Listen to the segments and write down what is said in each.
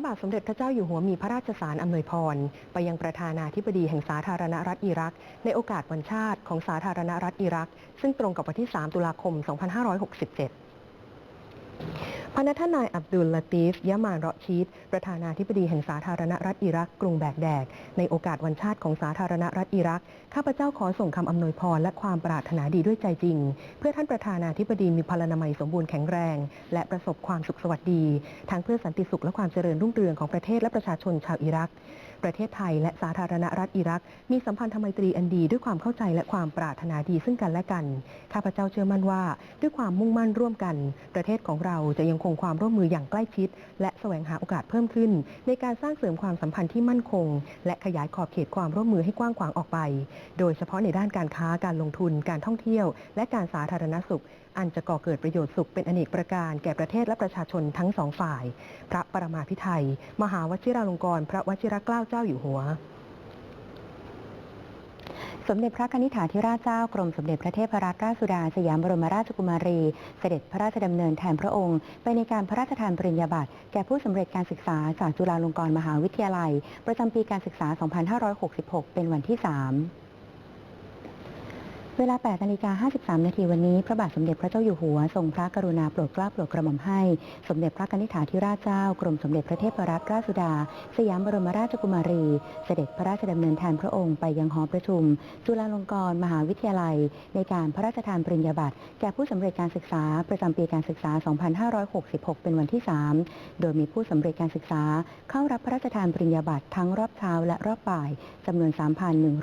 ระบาทสมเด็จพระเจ้าอยู่หัวมีพระราชสารอำนวยพร ไปยังประธานาธิบดีแห่งสาธารณรัฐอิรัก ในโอกาสวันชาติของสาธารณรัฐอิรัก ซึ่งตรงกับวันที่ 3 ตุลาคม 2567พนัทนายอับดุลลาตีฟยะมานเราะชีดประธานาธิบดีแห่งสาธารณรัฐอิรักกรุงแบกแดด ในโอกาสวันชาติของสาธารณรัฐอิรัก ข้าพเจ้าขอส่งคำอำนวยพรและความปรารถนาดีด้วยใจจริง เพื่อท่านประธานาธิบดีมีพลานามัยสมบูรณ์แข็งแรง และประสบความสุขสวัสดี ทั้งเพื่อสันติสุขและความเจริญรุ่งเรืองของประเทศและประชาชนชาวอิรักประเทศไทยและสาธารณรัฐอิรัก มีสัมพันธไมตรีอันดีด้วยความเข้าใจและความปรารถนาดีซึ่งกันและกัน ข้าพเจ้าเชื่อมั่นว่า ด้วยความมุ่งมั่นร่วมกัน ประเทศของเราจะยังคงความร่วมมืออย่างใกล้ชิด และแสวงหาโอกาสเพิ่มขึ้น ในการสร้างเสริมความสัมพันธ์ที่มั่นคง และขยายขอบเขตความร่วมมือให้กว้างขวางออกไป โดยเฉพาะในด้านการค้าการลงทุน การท่องเที่ยว และการสาธารณสุข อันจะก่อเกิดประโยชน์สุขเป็นอเนกประการแก่ประเทศและประชาชนทั้งสองฝ่าย พระประมาพิไทยมหาวชิราลงกรณ์พระวชิรเกล้าเจ้าอยู่หัว สมเด็จพระนิธิถาธิราชเจ้ากรมสมเด็จพระเทพรัตนราชสุดาสยามบรมราชกุมารี เสด็จพระราชดำเนินแทนพระองค์ ไปในการพระราชทานปริญญาบัตรแก่ผู้สำเร็จการศึกษาจากจุฬาลงกรณ์มหาวิทยาลัย ประจำปีการศึกษา 2566 เป็นวันที่ 3 เวลา 8 นาฬิกา 53 นาทีวันนี้ พระบาทสมเด็จพระเจ้าอยู่หัว ทรงพระกรุณาโปรดเกล้าโปรดกระหม่อมให้ สมเด็จพระนิธิถาธิราชเจ้ากรมสมเด็จพระเทพรัตนราชสุดา สยามบรมราชกุมารี เสด็จพระราชดำเนินแทนพระองค์ไปยังหอประชุม จุฬาลงกรณ์มหาวิทยาลัย ในการพระราชทานปริญญาบัตรแก่ผู้สำเร็จการศึกษาประจำปีการศึกษา 2566 เป็นวันที่ 3 โดยมีผู้สำเร็จการศึกษา เข้ารับพระราชทานปริญญาบัตรทั้งรอบเช้าและรอบบ่ายจำนวน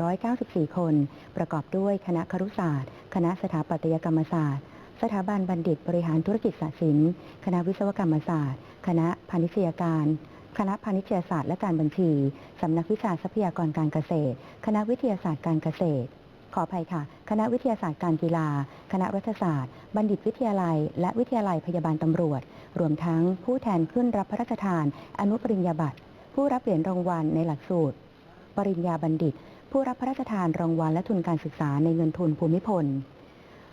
3,194 คน ประกอบด้วยคณะครุศาสตร์ คณะสถาปัตยกรรมศาสตร์ สถาบันบัณฑิตบริหารธุรกิจศาสตร์ศิลป์คณะวิศวกรรมศาสตร์ คณะพาณิชยการ คณะพาณิชยศาสตร์และการบัญชี สำนักวิชาทรัพยากรการเกษตร คณะวิทยาศาสตร์การเกษตร ขออภัยค่ะ คณะวิทยาศาสตร์การกีฬา คณะรัฐศาสตร์ บัณฑิตวิทยาลัย และวิทยาลัยพยาบาลตำรวจ รวมทั้งผู้แทนขึ้นรับพระราชทาน อนุปริญญาบัตรผู้รับเหรียญรางวัลในหลักสูตร ปริญญาบัณฑิต ผู้รับพระราชทานรางวัลและทุนการศึกษาในเงินทุนภูมิพล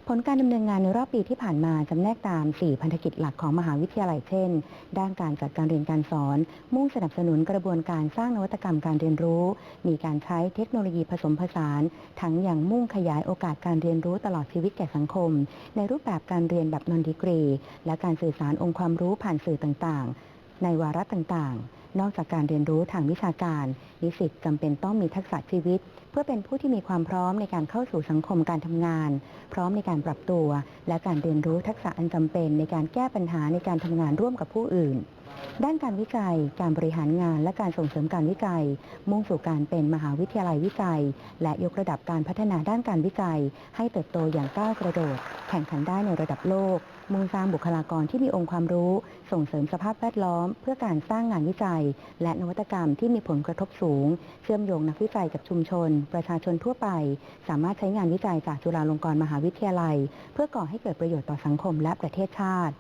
ผลการดำเนินงานในรอบปีที่ผ่านมาจำแนกตาม 4 พันธกิจหลักของมหาวิทยาลัยเช่น ด้านการจัดการเรียนการสอน มุ่งสนับสนุนกระบวนการสร้างนวัตกรรมการเรียนรู้ มีการใช้เทคโนโลยีผสมผสาน ทั้งอย่างมุ่งขยายโอกาสการเรียนรู้ตลอดชีวิตแก่สังคม ในรูปแบบการเรียนแบบนอนดีกรี และการสื่อสารองค์ความรู้ผ่านสื่อต่างๆ ในวาระต่างๆ นอกจากการเรียนรู้ทางวิชาการ นิสิตจำเป็นต้องมีทักษะชีวิต เพื่อเป็นผู้ที่มีความพร้อมในการเข้าสู่สังคมการทำงาน พร้อมในการปรับตัว และการเรียนรู้ทักษะอันจำเป็นในการแก้ปัญหาในการทำงานร่วมกับผู้อื่น ด้านการวิจัย การบริหารงานและการส่งเสริมการวิจัย มุ่งสู่การเป็นมหาวิทยาลัยวิจัย และยกระดับการพัฒนาด้านการวิจัย ให้เติบโตอย่างก้าวกระโดด แข่งขันได้ในระดับโลก มุ่งสร้างบุคลากรที่มีองค์ความรู้ ส่งเสริมสภาพแวดล้อม เพื่อการสร้างงานวิจัย และนวัตกรรมที่มีผลกระทบสูง เชื่อมโยงนักวิจัยกับชุมชน ประชาชนทั่วไป สามารถใช้งานวิจัยจากจุฬาลงกรณ์มหาวิทยาลัย เพื่อก่อให้เกิดประโยชน์ต่อสังคมและประเทศชาติ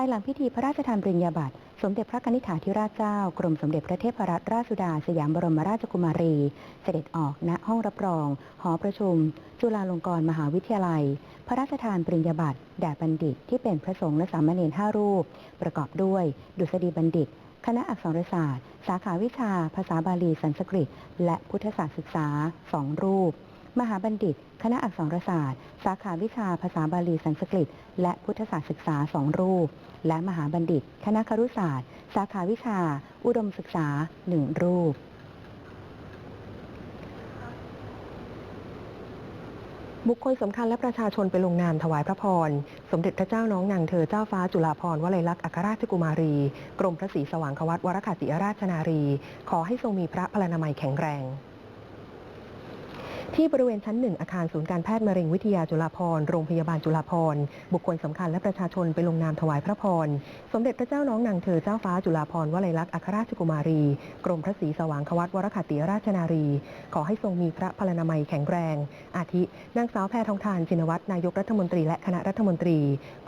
ภายหลังพิธีพระราชทานปริญญาบัตรสมเด็จพระกนิธิถาธิราชเจ้า กรมสมเด็จพระเทพรัตนราชสุดาสยามบรมราชกุมารี เสด็จออกณห้องรับรอง หอประชุม จุฬาลงกรณ์มหาวิทยาลัย พระราชทานปริญญาบัตรแด่บัณฑิตที่เป็นพระสงฆ์และสามเณรห้ารูป ประกอบด้วย ดุษฎีบัณฑิต คณะอักษรศาสตร์ สาขาวิชา ภาษาบาลีสันสกฤต และพุทธศาสตร์ศึกษาสองรูป มหาบัณฑิต คณะอักษรศาสตร์ สาขาวิชาภาษาบาลีสันสกฤต และพุทธศาสตร์ศึกษาสองรูป และมหาบัณฑิต คณะครุศาสตร์ สาขาวิชา อุดมศึกษาหนึ่งรูปบุคคลสำคัญและประชาชนไปลงนามถวายพระพร สมเด็จพระเจ้าน้องนางเธอเจ้าฟ้าจุฬาภรณ์วลัยลักษณ์อัครราชกุมารี กรมพระศรีสว่างควัตวรคติราชนารี ขอให้ทรงมีพระพลานามัยแข็งแรง ที่บริเวณชั้นหนึ่งอาคารศูนย์การแพทย์มะเร็งวิทยาจุฬาภรณ์โรงพยาบาลจุฬาภรณ์บุคคลสำคัญและประชาชนไปลงนามถวายพระพร สมเด็จพระเจ้าน้องนางเธอเจ้าฟ้าจุฬาภรณ์วลัยลักษณ์อัครราชกุมารี กรมพระศรีสว่างควัตวรคติราชนารี ขอให้ทรงมีพระพลานามัยแข็งแรง อาทิ นางสาวแพทองทานชินวัตรนายกรัฐมนตรีและคณะรัฐมนตรี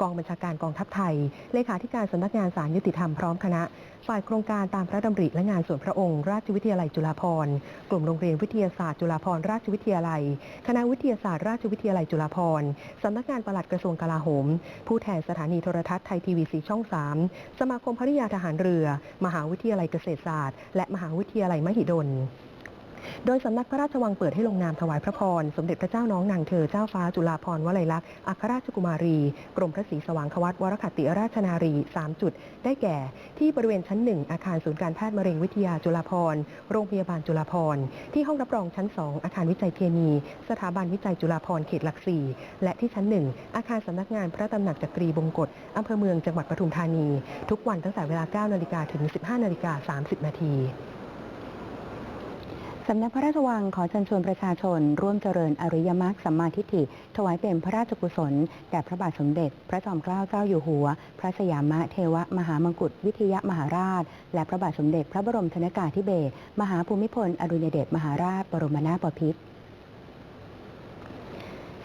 กองบัญชาการกองทัพไทย เลขาธิการสำนักงานสารยุติธรรมพร้อมคณะฝ่ายโครงการตามพระดำริและงานส่วนพระองค์ ราชวิทยาลัยจุฬาภรณ์กลุ่มโรงเรียนวิทยาศาสตร์จุฬาภรณ์ราชวิททยาลัย คณะวิทยาศาสตร์ราชวิทยาลัยจุฬาภรณ์สำนักงานปลัดกระทรวงกลาโหม ผู้แทนสถานีโทรทัศน์ไทยทีวีสีช่อง 3 สมาคมภริยาทหารเรือ มหาวิทยาลัยเกษตรศาสตร์ และมหาวิทยาลัยมหิดล โดยสำนักพระราชวังเปิดให้ลงนามถวายพระพร สมเด็จพระเจ้าน้องนางเธอเจ้าฟ้าจุฬาภรณ์วลัยลักษณ์อัครราชกุมารี กรมพระศรีสว่างควัตวรคัตติราชนารี 3 จุด ได้แก่ ที่บริเวณชั้น 1 อาคารศูนย์การแพทย์มะเร็งวิทยาจุฬาภรณ์โรงพยาบาลจุฬาภรณ์ที่ห้องรับรองชั้น 2 อาคารวิจัยเคมี สถาบันวิจัยจุฬาภรณ์เขตหลักสี่และที่ชั้น 1 อาคารสำนักงานพระตำหนักจักรีบงกฎอำเภอเมืองจังหวัดปทุมธานี ทุกวันตั้งแต่เวลา 9 นาฬิกาถึง 15 นาฬิกา 30 นาที สำนักพระราชวังขอเชิญชวนประชาชน ร่วมเจริญอริยมรรคสัมมาทิฏฐิ ถวายเป็นพระราชกุศลแด่พระบาทสมเด็จ พระจอมเกล้าเจ้าอยู่หัว พระสยามเทวมหามงกุฎวิทยมหาราช และพระบาทสมเด็จพระบรมชนกาธิเบศรมหาภูมิพลอดุลยเดชมหาราช บรมนาถบพิตร